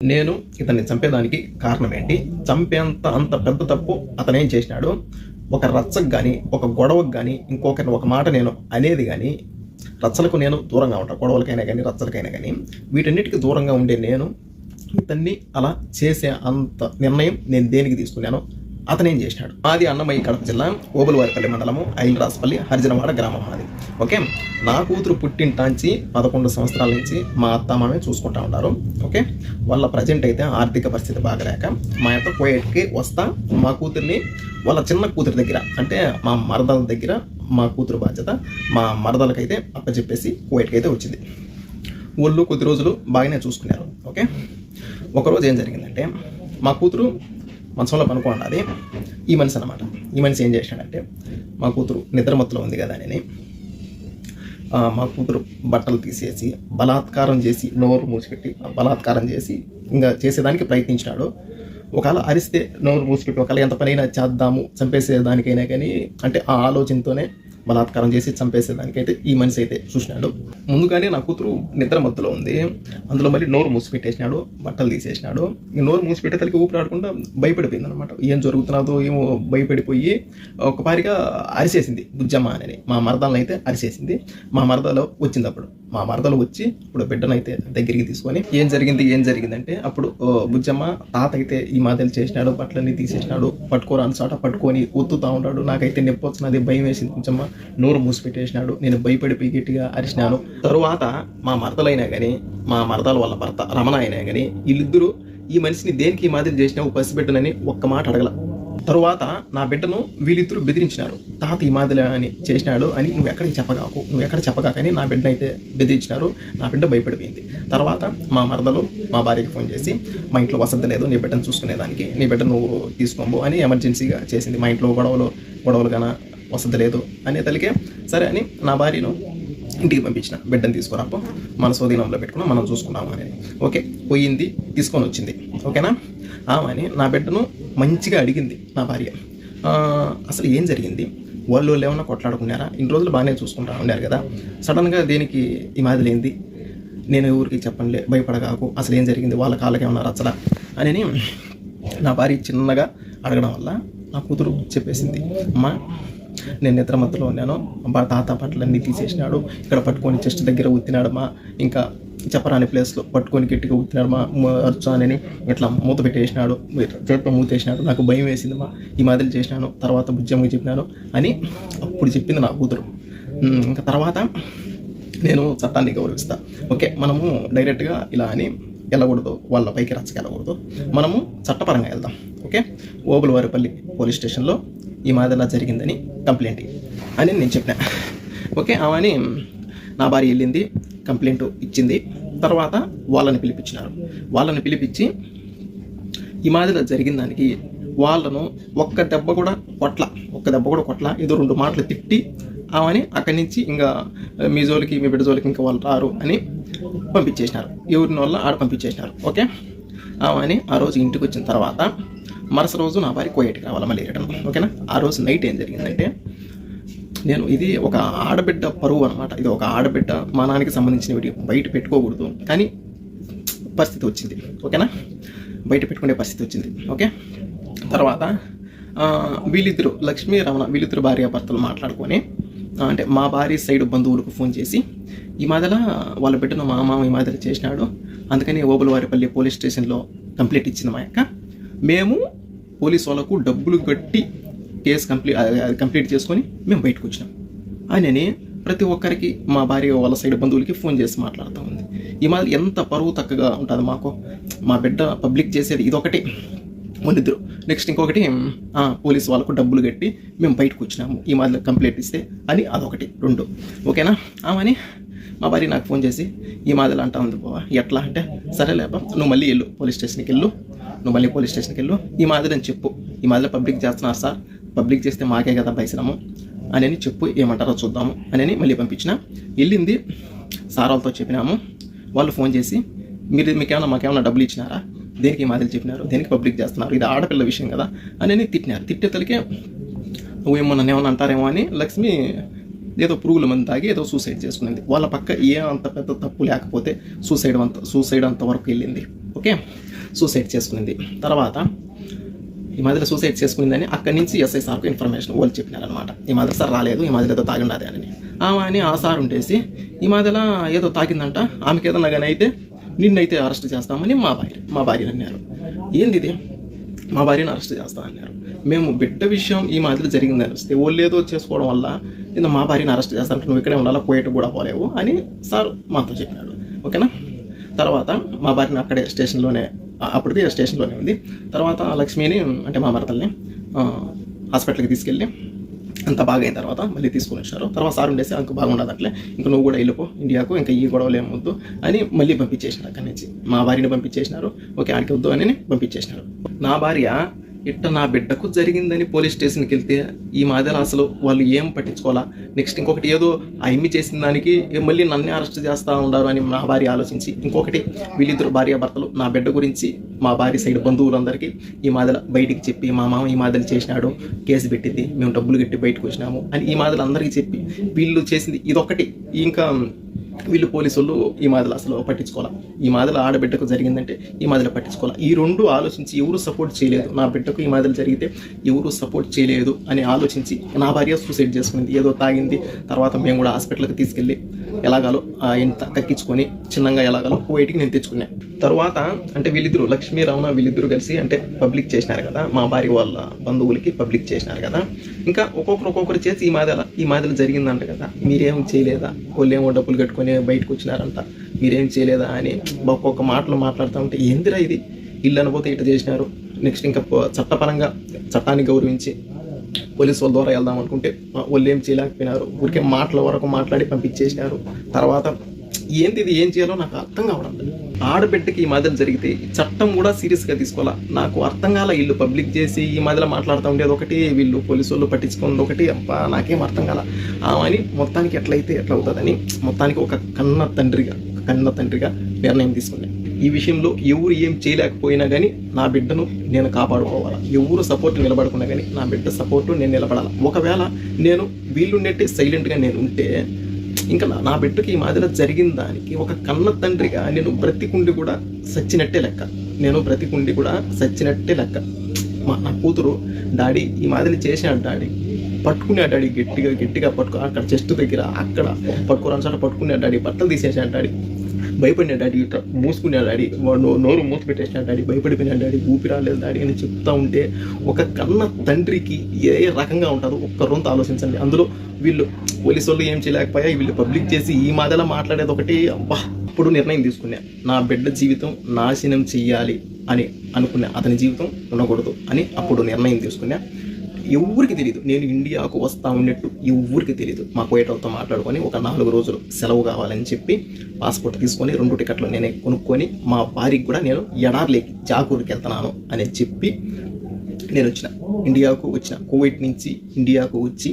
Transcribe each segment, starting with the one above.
నేను ఇతన్ని చంపేదానికి కారణం ఏంటి? చంపేంత అంత పెద్ద తప్పు అతనేం చేసినాడు? ఒక రచ్చకు కానీ ఒక గొడవకు కానీ ఇంకొకరిని ఒక మాట నేను అనేది కానీ రచ్చలకు నేను దూరంగా ఉంటాను గొడవలకైనా కానీ రచ్చలకైనా కానీ వీటన్నిటికీ దూరంగా ఉండే నేను ఇతన్ని అలా చేసే అంత నిర్ణయం నేను దేనికి తీసుకున్నాను? అతను ఏం చేసినాడు? మాది అన్నమయ్య కడప జిల్లా ఓబులవారిపల్లి మండలము ఐలరాజపల్లి హరిజనవాడ గ్రామం మాది. ఓకే? నా కూతురు పుట్టింటాంచి పదకొండు సంవత్సరాల నుంచి మా అత్త మామే చూసుకుంటా ఉన్నారు. ఓకే? వాళ్ళ ప్రజెంట్ అయితే ఆర్థిక పరిస్థితి బాగలేక మా యొక్క కోయట్కి వస్తా మా కూతుర్ని వాళ్ళ చిన్న కూతురి దగ్గర అంటే మా మరదల దగ్గర మా కూతురు బాధ్యత మా మరదలకైతే అప్పచెప్పేసి కోయట్కి అయితే వచ్చింది. ఊళ్ళో కొద్ది రోజులు బాగానే చూసుకున్నారు. ఓకే? ఒకరోజు ఏం జరిగిందంటే మా కూతురు మనసులో పనుకోండి ఈ మనిషి అనమాట ఈ మనిషి ఏం చేశాడంటే మా కూతురు నిద్రమత్తులో ఉంది కదా అని మా కూతురు బట్టలు తీసేసి బలాత్కారం చేసి నోరు మూసిపెట్టి బలాత్కారం చేసి ఇంకా చేసేదానికి ప్రయత్నించినాడు. ఒకవేళ అరిస్తే నోరు మూసిపెట్టి ఒకవేళ ఎంత పనైనా చేద్దాము చంపేసేదానికైనా కానీ అంటే ఆ ఆలోచనతోనే బలాత్కారం చేసి చంపేసేదానికైతే ఈ మనిషి అయితే చూసినాడు. ముందుగానే నా కూతురు నిద్ర మత్తులో ఉంది. అందులో మళ్ళీ నోరు మూసిపెట్టేసినాడు బట్టలు తీసేసినాడు. ఈ నోరు మూసిపెట్టేసరికి ఊపిరాడకుండా భయపడిపోయింది అనమాట ఏం జరుగుతున్నదో ఏమో భయపడిపోయి ఒకపారిగా అరిసేసింది బుజ్జమ్మ అని మా మరదలను అయితే అరిసేసింది. మా మరదలో వచ్చింది అప్పుడు మా మరదలు వచ్చి ఇప్పుడు బిడ్డనైతే దగ్గరికి తీసుకొని ఏం జరిగింది ఏం జరిగిందంటే అప్పుడు బుజ్జమ్మ తాత అయితే ఈ మాదిరి చేసినాడు బట్టలన్నీ తీసేసినాడు. పట్టుకోరాని చోట పట్టుకొని ఒత్తుతా ఉన్నాడు. నాకైతే నొప్పి వచ్చినది భయం వేసింది బుజ్జమ్మ. నోరు మూసిపెట్టేసినాడు నేను భయపడిపోయి గట్టిగా అరిచినాను. తరువాత మా మరదలైనా కానీ మా మరదల వాళ్ళ భర్త రమణ అయినా కానీ వీళ్ళిద్దరూ ఈ మనిషిని దేనికి ఈ మాదిరి చేసినావు పసిబిడ్డనని ఒక్క మాట అడగల. తరువాత నా బిడ్డను వీళ్ళిద్దరూ బెదిరించినారు. తాత ఈ మాదిరి అని చేసినాడు అని నువ్వు ఎక్కడికి చెప్పగాకు నువ్వు ఎక్కడ చెప్పగాకని నా బిడ్డ అయితే బెదిరించినారు. నా బిడ్డ భయపడిపోయింది. తర్వాత మా మరదలు మా భార్యకి ఫోన్ చేసి మా ఇంట్లో వసతి లేదు నీ బిడ్డను చూసుకునేదానికి నీ బిడ్డ నువ్వు తీసుకోము అని ఎమర్జెన్సీగా చేసింది. మా ఇంట్లో గొడవలు గొడవలు కానీ వసతి లేదు. అనే తలికే సరే అని నా భార్యను ఇంటికి పంపించిన. బిడ్డను తీసుకురాపో మన స్వాధీనంలో పెట్టుకున్నాం మనం చూసుకున్నాము అని. ఓకే? పోయింది తీసుకొని వచ్చింది. ఓకేనా? ఆమెని నా బిడ్డను మంచిగా అడిగింది నా భార్య. అసలు ఏం జరిగింది? వాళ్ళు వాళ్ళు ఏమన్నా కొట్లాడుకున్నారా? ఇన్ని రోజులు బాగానే చూసుకుంటా ఉన్నారు కదా. సడన్గా దేనికి ఈ మాదిరి ఏంది నేను ఊరికి చెప్పండి భయపడగాకు అసలు ఏం జరిగింది? వాళ్ళ కాళ్ళకి ఏమన్నా రచ్చడా అని నా భార్య చిన్నగా అడగడం వల్ల నా కూతురు చెప్పేసింది అమ్మ నేను నిద్ర మధ్యలో ఉన్నాను. మా తాత బట్టలన్నీ తీసేసినాడు. ఇక్కడ పట్టుకొని చెస్ట్ దగ్గర ఉత్తినాడు మా ఇంకా చెప్పరాని ప్లేస్లో పట్టుకొని గట్టిగా ఉత్తినాడు మా అర్చానని ఇట్లా మూత పెట్టేసినాడు. చేతితో మూతేసినాడు. నాకు భయం వేసింది మా ఈ మాదిరి చేసినాను. తర్వాత బుజ్జమ్మకి చెప్పినాను అని అప్పుడు చెప్పింది నా కూతురు. ఇంకా తర్వాత నేను చట్టాన్ని గౌరవిస్తాను ఓకే మనము డైరెక్ట్గా ఇలా అని వెళ్ళకూడదు వాళ్ళ పైకి రచ్చకెళ్ళకూడదు మనము చట్టపరంగా వెళ్దాం ఓకే? ఓబులవారిపల్లి పోలీస్ స్టేషన్లో ఈ మాదిరిలా జరిగిందని కంప్లైంట్. అని నేను చెప్పిన. ఓకే? అవని నా భార్య వెళ్ళింది కంప్లైంట్ ఇచ్చింది. తర్వాత వాళ్ళని పిలిపించినారు. వాళ్ళని పిలిపించి ఈ మాదిరిగా జరిగిన దానికి వాళ్ళను ఒక్క దెబ్బ కూడా కొట్ల ఒక్క దెబ్బ కూడా కొట్ల ఏదో రెండు మాటలు తిట్టి అవని అక్కడి నుంచి ఇంకా మీ జోలికి మీ బిడ్డ జోలికి ఇంకా వాళ్ళు రారు అని పంపించేసినారు. ఎవరిని వల్ల ఆడ పంపించేసినారు. ఓకే? అవని ఆ రోజు ఇంటికి వచ్చిన తర్వాత మరుస రోజు నా భార్య కోయటికి రావాలి మళ్ళీ రిటర్న్ ఓకేనా? ఆ రోజు నైట్ ఏం జరిగిందంటే నేను ఇది ఒక ఆడబిడ్డ పరువు అనమాట ఇది ఒక ఆడబిడ్డ మనానికి సంబంధించిన సంబంధించినవి బయట పెట్టుకోకూడదు. కానీ పరిస్థితి వచ్చింది. ఓకేనా? బయట పెట్టుకునే పరిస్థితి వచ్చింది. ఓకే? తర్వాత వీళ్ళిద్దరు లక్ష్మీ రమణ వీళ్ళిద్దరు భార్యాభర్తలు మాట్లాడుకొని అంటే మా భార్య సైడ్ బంధువులకు ఫోన్ చేసి ఈ మాదల వాళ్ళ బిడ్డను మా మామ ఈ మాదిరి చేసినాడు. అందుకని ఓబులవారిపల్లి పోలీస్ స్టేషన్లో కంప్లైంట్ ఇచ్చింది మా యొక్క మేము పోలీస్ వాళ్ళకు డబ్బులు కట్టి కేసు కంప్లీట్ కంప్లీట్ చేసుకొని మేము బయటకు వచ్చినాం. అని ప్రతి ఒక్కరికి మా భార్య వాళ్ళ సైడ్ బంధువులకి ఫోన్ చేసి మాట్లాడుతూ ఉంది. ఈ మాదిరి ఎంత పరువు తక్కువగా ఉంటుంది మాకు. మా బిడ్డ పబ్లిక్ చేసేది ఇదొకటి. వాళ్ళిద్దరు నెక్స్ట్ ఇంకొకటి పోలీస్ వాళ్ళకు డబ్బులు కట్టి మేము బయటకు వచ్చినాము. ఈ మాదిరి కంప్లైంట్ ఇస్తే అని అదొకటి రెండు. ఓకేనా? ఆమని మా భార్య నాకు ఫోన్ చేసి ఈ మాదిరి అంటా ఉంది బావా. ఎట్లా అంటే సరే లేపా నువ్వు మళ్ళీ వెళ్ళు పోలీస్ స్టేషన్కి వెళ్ళు. నువ్వు మళ్ళీ పోలీస్ స్టేషన్కి వెళ్ళు. ఈ మాదిరి అని చెప్పు. ఈ మాదిరి పబ్లిక్ చేస్తున్నారు సార్. పబ్లిక్ చేస్తే మాకే కదా పైసలము. అని అని చెప్పు ఏమంటారో చూద్దాము. అని అని మళ్ళీ పంపించిన. వెళ్ళింది సార్ వాళ్ళతో చెప్పినాము. వాళ్ళు ఫోన్ చేసి మీరు మీకేమైనా మాకేమైనా డబ్బులు ఇచ్చినారా? దేనికి ఈ మాదిరి చెప్పినారు? దేనికి పబ్లిక్ చేస్తున్నారు? ఇది ఆడపిల్ల విషయం కదా అని అని తిట్టినారు. తిట్టేతలకే నువ్వేమో నన్ను ఏమన్నా అంటారేమో అని లక్ష్మి ఏదో పురుగుల మంది తాగి ఏదో సూసైడ్ చేసుకునేది. వాళ్ళ పక్క ఏ అంత పెద్ద తప్పు లేకపోతే సూసైడ్ అంత సూసైడ్ అంత వరకు వెళ్ళింది. ఓకే? సూసైడ్ చేసుకునేది. తర్వాత ఈ మధ్యలో సూసైడ్ చేసుకునిందని అక్కడి నుంచి ఎస్ఐ సార్కు ఇన్ఫర్మేషన్ వాళ్ళు చెప్పినారనమాట ఈ మధ్య సార్ రాలేదు ఈ మధ్యలో ఏదో తాగిండదే అని. ఆమె అని ఆ సార్ ఉండేసి ఈ మధ్యలో ఏదో తాగిందంట ఆమెకి ఏదన్నా కానీ అయితే నిన్నైతే అరెస్ట్ చేస్తామని మా భార్య మా భార్యని అన్నారు. ఏంది ఇది మా భార్యను అరెస్ట్ చేస్తా అన్నారు. మేము బిడ్డ విషయం ఈ మాదిరి జరిగిందని వస్తే వాళ్ళు ఏదో చేసుకోవడం వల్ల ఇంత మా భార్యను అరెస్ట్ చేస్తాను నువ్వు ఇక్కడే ఉండాలా? కోయట కూడా పోలేవు అని సార్ మాతో చెప్పినాడు. ఓకేనా? తర్వాత మా భార్యను అక్కడే స్టేషన్లోనే ఆ- అప్పటికి స్టేషన్లోనే ఉంది. తర్వాత లక్ష్మిని అంటే మా భర్తల్ని హాస్పిటల్కి తీసుకెళ్ళి అంత బాగా అయిన తర్వాత మళ్ళీ తీసుకొని వచ్చారు తర్వాత సార్ ఉండేసి అంక బాగుండదు అట్లే ఇంకా నువ్వు కూడా వెళ్ళిపో ఇండియాకు ఇంకా ఈ గొడవలు ఏమొద్దు అని మళ్ళీ పంపించేసినారు అక్కడి నుంచి. మా భార్యని పంపించేసినారు. ఓకే ఆడికి వద్దు అని పంపించేసినారు. నా భార్య ఇట్ట నా బిడ్డకు జరిగిందని పోలీస్ స్టేషన్కి వెళ్తే ఈ మాదిరి అసలు వాళ్ళు ఏం పట్టించుకోవాలా? నెక్స్ట్ ఇంకొకటి ఏదో ఆ చేసిన దానికి మళ్ళీ నన్నే అరెస్ట్ చేస్తూ ఉన్నారు అని నా భార్య ఆలోచించి ఇంకొకటి వీళ్ళిద్దరు భార్య భర్తలు నా బిడ్డ గురించి మా భార్య సైడ్ బంధువులందరికీ ఈ మాదిల బయటికి చెప్పి మా మామ ఈ మాదిరి చేసినాడు కేసు పెట్టింది మేము డబ్బులు కట్టి బయటకు వచ్చినాము అని ఈ మాదిరి అందరికీ చెప్పి వీళ్ళు చేసింది ఇదొకటి ఇంకా వీళ్ళు పోలీసులు ఈ మాదిరి అసలు పట్టించుకోవాలి? ఈ మాదిరి ఆడబిడ్డకు జరిగిందంటే ఈ మాదిరి పట్టించుకోవాలి? ఈ రెండు ఆలోచించి ఎవరు సపోర్ట్ చేయలేదు? నా బిడ్డకు ఈ మాదిరి జరిగితే ఎవరు సపోర్ట్ చేయలేదు అని ఆలోచించి నా భార్య సూసైడ్ చేసుకుంది ఏదో తాగింది. తర్వాత మేము కూడా హాస్పిటల్కి తీసుకెళ్ళి ఎలాగాలో ఆయన తగ్గించుకొని చిన్నగా ఎలాగాలో వైట్కి నేను తెచ్చుకున్నాను తర్వాత అంటే వీళ్ళిద్దరు లక్ష్మీ రమణ వీళ్ళిద్దరు కలిసి అంటే పబ్లిక్ చేసినారు కదా మా భార్య వాళ్ళ బంధువులకి పబ్లిక్ చేసినారు కదా. ఇంకా ఒక్కొక్కరు ఒక్కొక్కరు చేసి ఈ మాదిల ఈ మాదిరి జరిగిందంట కదా మీరేం చేయలేదా? వాళ్ళు ఏమో డబ్బులు కట్టుకొని బయటకు వచ్చినారంట మీరేం చేయలేదా అని ఒక్కొక్క మాటలు మాట్లాడుతూ ఉంటే ఏందిరా ఇది? ఇల్లు అనిపోతే ఇట్లా చేసినారు. నెక్స్ట్ ఇంకా చట్టపరంగా చట్టాన్ని గౌరవించి పోలీసు వాళ్ళ ద్వారా వెళ్దాం అనుకుంటే వాళ్ళు ఏం చేయలేకపోయినారు. ఊరికే మాటల వరకు మాట్లాడి పంపించేసినారు. తర్వాత ఏంది ఇది ఏం చేయాలో నాకు అర్థం కావడం ఆడబిడ్డకి ఈ మాదిరి జరిగితే ఈ చట్టం కూడా సీరియస్గా తీసుకోవాలా? నాకు అర్థం కాల వీళ్ళు పబ్లిక్ చేసి ఈ మాదిరి మాట్లాడుతూ ఉండేది ఒకటి. వీళ్ళు పోలీసు వాళ్ళు పట్టించుకున్నది ఒకటి. అబ్బా నాకేం అర్థం కాల? అని మొత్తానికి ఎట్లయితే ఎట్లా అవుతుందని మొత్తానికి ఒక కన్న తండ్రిగా ఒక కన్న తండ్రిగా నిర్ణయం తీసుకున్నాను. ఈ విషయంలో ఎవరు ఏం చేయలేకపోయినా కానీ నా బిడ్డను నేను కాపాడుకోవాలా. ఎవరు సపోర్ట్ నిలబడుకున్నా కానీ నా బిడ్డ సపోర్ట్ నేను నిలబడాలి. ఒకవేళ నేను వీళ్ళుండేటి సైలెంట్గా నేను ఉంటే ఇంకా నా- బిడ్డకి ఈ మాదిరి జరిగిన దానికి ఒక కన్న తండ్రిగా నేను బ్రతికుండి కూడా సచ్చినట్టే లెక్క. నేను బ్రతికుండి కూడా సచ్చినట్టే లెక్క. మా నా కూతురు డాడీ ఈ మాదిరి చేశాడు డాడీ పట్టుకునే డాడీ గట్టిగా గట్టిగా పట్టుకో అక్కడ చెస్ట్ దగ్గర అక్కడ పట్టుకోరాని చోట పట్టుకునే డాడీ బట్టలు తీసేసాడు డాడీ భయపడిన డాడీ ఇట్లా మూసుకునే డాడీ వాడు నోరు మూసి పెట్టేసిన డాడీ భయపడిపోయిన డాడీ ఊపి రాలేదు డాడీ అని చెప్తా ఉంటే ఒక కన్న తండ్రికి ఏ రకంగా ఉంటారో ఒక్క ఆలోచించండి. అందులో వీళ్ళు పోలీసు వాళ్ళు ఏం చేయలేకపోయా వీళ్ళు పబ్లిక్ చేసి ఈ మాదలా మాట్లాడేది ఒకటి అబ్బా! అప్పుడు నిర్ణయం తీసుకున్నా. నా బిడ్డ జీవితం నాశనం చెయ్యాలి అని అనుకున్నా. అతని జీవితం ఉండకూడదు అని అప్పుడు నిర్ణయం తీసుకున్నా. ఎవరికి తెలియదు నేను ఇండియాకు వస్తా ఉన్నట్టు ఎవరికి తెలియదు మా కోయటలతో మాట్లాడుకొని ఒక నాలుగు రోజులు సెలవు కావాలని చెప్పి పాస్పోర్ట్ తీసుకొని రెండు టికెట్లు నేనే కొనుక్కొని మా భార్యకి కూడా నేను ఎడార్లేకి జాకూర్కి వెళ్తున్నాను అని చెప్పి నేను వచ్చిన. ఇండియాకు వచ్చిన. కోవిడ్ నుంచి ఇండియాకు వచ్చి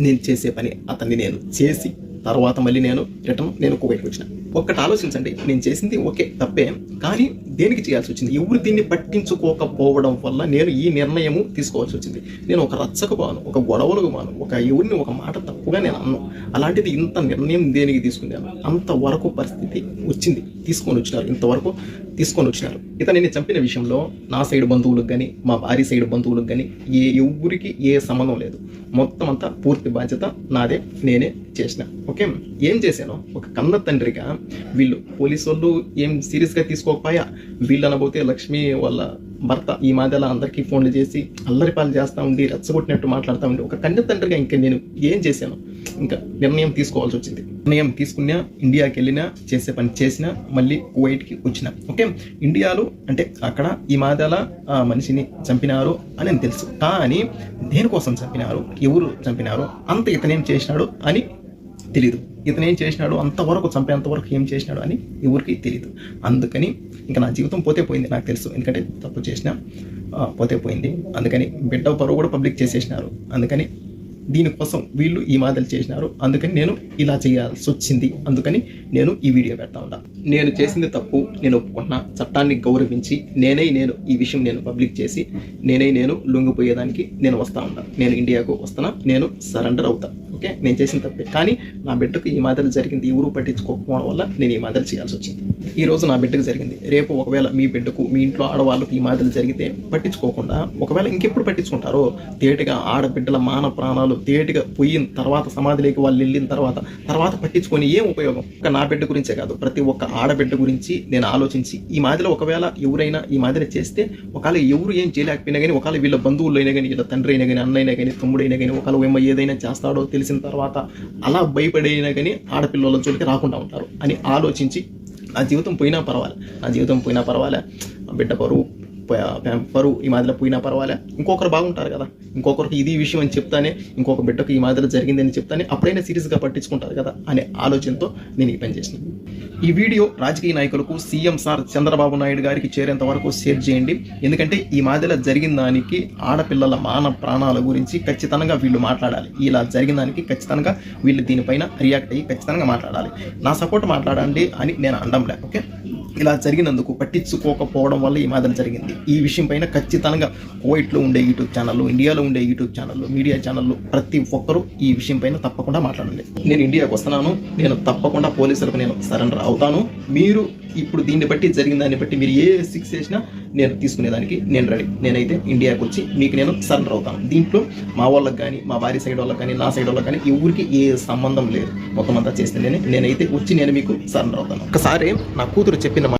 నేను చేసే పని అతన్ని నేను చేసి తర్వాత మళ్ళీ నేను రిటర్న్ నేను కువైట్కి వచ్చిన. ఒక్కటి ఆలోచించండి. నేను చేసింది ఓకే తప్పే. కానీ దేనికి చేయాల్సి వచ్చింది? ఎవరు దీన్ని పట్టించుకోకపోవడం వల్ల నేను ఈ నిర్ణయము తీసుకోవాల్సి వచ్చింది. నేను ఒక రచ్చకు పోను ఒక గొడవలకు పోను ఒక ఎవరిని ఒక మాట తప్పుగా నేను అన్ను. అలాంటిది ఇంత నిర్ణయం దేనికి తీసుకున్నాను? అంతవరకు పరిస్థితి వచ్చింది. తీసుకొని వచ్చినారు. ఇంతవరకు తీసుకొని వచ్చినారు. ఇతనిని చంపిన విషయంలో నా సైడ్ బంధువులకు కానీ మా భార్య సైడ్ బంధువులకు కానీ ఏ ఎవరికి ఏ సంబంధం లేదు. మొత్తం అంతా పూర్తి బాధ్యత నాదే నేనే చేసిన. ఓకే? ఏం చేశాను ఒక కన్న తండ్రిగా వీళ్ళు పోలీసు వాళ్ళు ఏం సీరియస్గా తీసుకోకపోయా? వీళ్ళు అనబోతే లక్ష్మి వాళ్ళ భర్త ఈ మధ్యలో అందరికీ ఫోన్లు చేసి అల్లరి పాలు చేస్తూ ఉండి రెచ్చగొట్టినట్టు మాట్లాడుతూ ఉండి ఒక కన్య తండ్రిగా ఇంకా నేను ఏం చేశాను? ఇంకా నిర్ణయం తీసుకోవాల్సి వచ్చింది. నిర్ణయం తీసుకున్నా ఇండియాకి వెళ్ళినా చేసే పని చేసినా మళ్ళీ కువైట్కి వచ్చిన. ఓకే? ఇండియాలో అంటే అక్కడ ఈ మాదాల ఆ మనిషిని చంపినారు అని తెలుసు. కానీ దేనికోసం చంపినారు? ఎవరు చంపినారు? అంత ఇతనేం చేసినాడు అని తెలియదు ఇతను ఏం చేసినాడు అంతవరకు చంపేంతవరకు ఏం చేసినాడు అని ఎవరికి తెలియదు అందుకని ఇంకా నా జీవితం పోతే పోయింది నాకు తెలుసు. ఎందుకంటే తప్పు చేసిన పోతే పోయింది. అందుకని బిడ్డ పరువు కూడా పబ్లిక్ చేసేసినారు. అందుకని దీనికోసం వీళ్ళు ఈ మాదిరి చేసినారు. అందుకని నేను ఇలా చేయాల్సి వచ్చింది. అందుకని నేను ఈ వీడియో పెడతా ఉన్నా. నేను చేసింది తప్పు నేను ఒప్పుకుంటున్నా. చట్టాన్ని గౌరవించి నేనే నేను ఈ విషయం నేను పబ్లిక్ చేసి నేనే నేను లొంగిపోయేదానికి నేను వస్తా ఉన్నా. నేను ఇండియాకు వస్తున్నా. నేను సరెండర్ అవుతా. ఓకే? నేను చేసిన తప్పే. కానీ నా బిడ్డకు ఈ మాదిరి జరిగింది ఎవరు పట్టించుకోకపోవడం వల్ల నేను ఈ మాదిరి చేయాల్సి వచ్చింది. ఈ రోజు నా బిడ్డకు జరిగింది. రేపు ఒకవేళ మీ బిడ్డకు మీ ఇంట్లో ఆడవాళ్ళకు ఈ మాదిరి జరిగితే పట్టించుకోకుండా ఒకవేళ ఇంకెప్పుడు పట్టించుకుంటారో తేటిగా ఆడబిడ్డల మాన ప్రాణాలు తేటిగా పోయిన తర్వాత సమాధిలోకి వాళ్ళు వెళ్ళిన తర్వాత తర్వాత పట్టించుకొని ఏం ఉపయోగం? ఒక నా బిడ్డ గురించే కాదు ప్రతి ఒక్క ఆడబిడ్డ గురించి నేను ఆలోచించి ఈ మాదిరిలో ఒకవేళ ఎవరైనా ఈ మాదిరి చేస్తే ఒకవేళ ఎవరు ఏం చేయలేకపోయినా కానీ ఒకవేళ వీళ్ళ బంధువులు అయినా కానీ వీళ్ళ తండ్రి అయినా కానీ అన్నైనా కానీ తమ్ముడైనా కానీ ఒకవేళ ఏమో ఏదైనా చేస్తాడో తెలిసి చేసిన తర్వాత అలా భయపడైనా కానీ ఆడపిల్లల జోలికి రాకుండా ఉంటారు అని ఆలోచించి నా జీవితం పోయినా పర్వాలే నా జీవితం పోయినా పర్వాలే ఆ బిడ్డ పరువు పరువు ఈ మాదిరిలో పోయినా పర్వాలే. ఇంకొకరు బాగుంటారు కదా. ఇంకొకరికి ఇది విషయం అని చెప్తానే ఇంకొక బిడ్డకు ఈ మాదిరిలో జరిగిందని చెప్తానే అప్పుడైనా సీరియస్గా పట్టించుకుంటారు కదా అనే ఆలోచనతో నేను ఈ పని చేసిన ఈ వీడియో రాజకీయ నాయకులకు సీఎం సార్ చంద్రబాబు నాయుడు గారికి చేరేంత వరకు షేర్ చేయండి. ఎందుకంటే ఈ మాదిరిలో జరిగిన దానికి ఆడపిల్లల మాన ప్రాణాల గురించి ఖచ్చితంగా వీళ్ళు మాట్లాడాలి. ఇలా జరిగిన దానికి ఖచ్చితంగా వీళ్ళు దీనిపైన రియాక్ట్ అయ్యి ఖచ్చితంగా మాట్లాడాలి. నా సపోర్ట్ మాట్లాడండి అని నేను అండంలే ఓకే? ఇలా జరిగినందుకు పట్టించుకోకపోవడం వల్ల ఈ మాదిరి జరిగింది. ఈ విషయం పైన ఖచ్చితంగా కువైట్లో ఉండే యూట్యూబ్ ఛానళ్ళు ఇండియాలో ఉండే యూట్యూబ్ ఛానళ్ళు మీడియా ఛానళ్ళు ప్రతి ఒక్కరూ ఈ విషయం పైన తప్పకుండా మాట్లాడండి. నేను ఇండియాకు వస్తున్నాను. నేను తప్పకుండా పోలీసులకు నేను సరెండర్ అవుతాను. మీరు ఇప్పుడు దీన్ని బట్టి జరిగిన దాన్ని బట్టి మీరు ఏ సిక్స్ చేసినా నేను తీసుకునేదానికి నేను రెడీ నేనైతే ఇండియాకి వచ్చి మీకు నేను సరెండర్ అవుతాను. దీంట్లో మా వాళ్ళకి కానీ మా భార్య సైడ్ వాళ్ళకి కానీ నా సైడ్ వాళ్ళకి కానీ ఎవరికి ఏ సంబంధం లేదు. మొత్తం అంతా చేస్తే నేనే నేనైతే వచ్చి నేను మీకు సరెండర్ అవుతాను. ఒకసారి నా కూతురు చెప్పిన